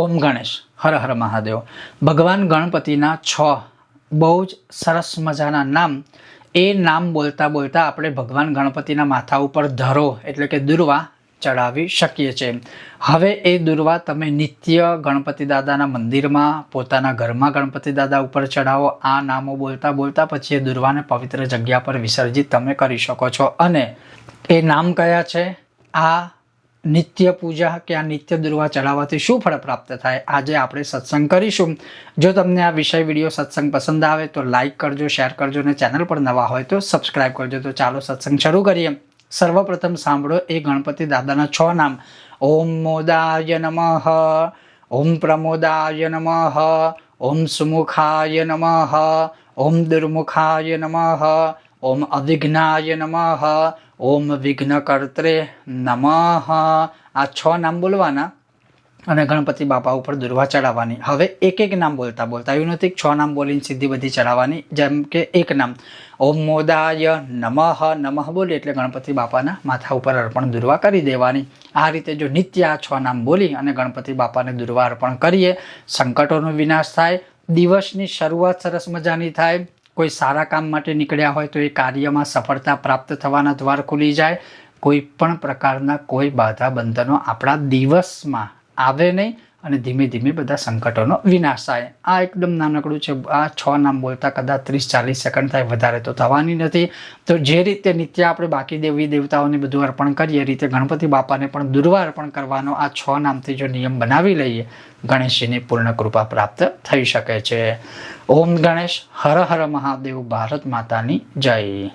ઓમ ગણેશ, હર હર મહાદેવ. ભગવાન ગણપતિના છ બહુ જ સરસ મજાના નામ. એ નામ બોલતા બોલતા આપણે ભગવાન ગણપતિના માથા ઉપર ધરો, એટલે કે દુર્વા ચડાવી શકીએ છીએ. હવે એ દુર્વા તમે નિત્ય ગણપતિ દાદાના મંદિરમાં, પોતાના ઘરમાં ગણપતિ દાદા ઉપર ચડાવો આ નામો બોલતા બોલતા પછી એ દુર્વાને પવિત્ર જગ્યા પર વિસર્જિત તમે કરી શકો છો. અને એ નામ કયા છે? આ નિત્ય પૂજા કે આ નિત્ય દુર્વા ચડાવવાથી શું ફળ પ્રાપ્ત થાય? આજે આપણે સત્સંગ કરીશું. જો તમને આ વિષય વીડિયો સત્સંગ પસંદ આવે તો લાઈક કરજો, શેર કરજો અને ચેનલ પર નવા હોય તો સબસ્ક્રાઈબ કરજો. તો ચાલો સત્સંગ શરૂ કરીએ. સર્વપ્રથમ સાંભળો એ ગણપતિ દાદાના છ નામ. ઓમ મોદાય નમઃ. ઓમ પ્રમોદાય નમઃ. ઓમ સુમુખાય નમઃ. ઓમ દુર્મુખાય નમઃ. ઓમ અવિઘ્નાય નમઃ, ઓમ વિઘ્નકર્ત્રે નમઃ. આ છ નામ બોલવાના અને ગણપતિ બાપા ઉપર દુર્વા ચડાવવાની. હવે એક એક નામ બોલતા બોલતા, એવું નથી છ નામ બોલીને સીધી બધી ચડાવવાની, જેમ કે એક નામ. ઓમ મોદાય નમઃ નમઃ બોલી એટલે ગણપતિ બાપાના માથા ઉપર અર્પણ દુર્વા કરી દેવાની. આ રીતે જો નિત્ય આ છ નામ બોલી અને ગણપતિ બાપાને દુર્વા અર્પણ કરીએ, સંકટોનો વિનાશ થાય, દિવસની શરૂઆત સરસ મજાની થાય કોઈ સારા કામ માટે નીકળ્યા હોય તો એ કાર્યમાં સફળતા પ્રાપ્ત થવાના દ્વાર ખુલી જાય. કોઈ પણ પ્રકારના કોઈ બાધા બંધનો આપણા દિવસમાં આવે નહીં. અને ધીમે ધીમે બધા સંકટોનો વિનાશ થાય. આ એકદમ નાનકડું છે. આ છ નામ બોલતા કદાચ ત્રીસ ચાલીસ સેકન્ડ થાય, વધારે તો થવાની નથી. તો જે રીતે નિત્ય આપણે બાકી દેવી દેવતાઓને બધું અર્પણ કરીએ રીતે ગણપતિ બાપાને પણ દુર્વા અર્પણ કરવાનો આ છ નામથી જો નિયમ બનાવી લઈએ, ગણેશજીની પૂર્ણ કૃપા પ્રાપ્ત થઈ શકે છે. ઓમ ગણેશ, હર હર મહાદેવ, ભારત માતાની જય.